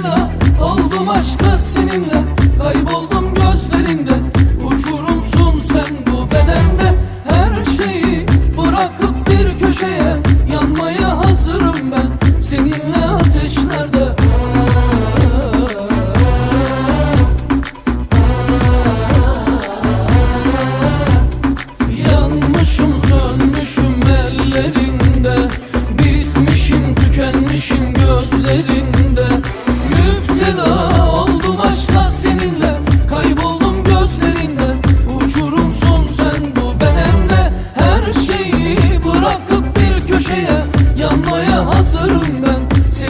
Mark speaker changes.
Speaker 1: sevdada Oldum aşka sinimle Kayboldum gözlerinde Uçurumsun sen bu bedende. Her şeyi bırakıp bir köşeye Yanmaya hazırım ben. Seninle ateşlerde. Yanmışım sönmüşüm ellerinde. Bitmişim tükenmişim gözlerinde hazırım ben.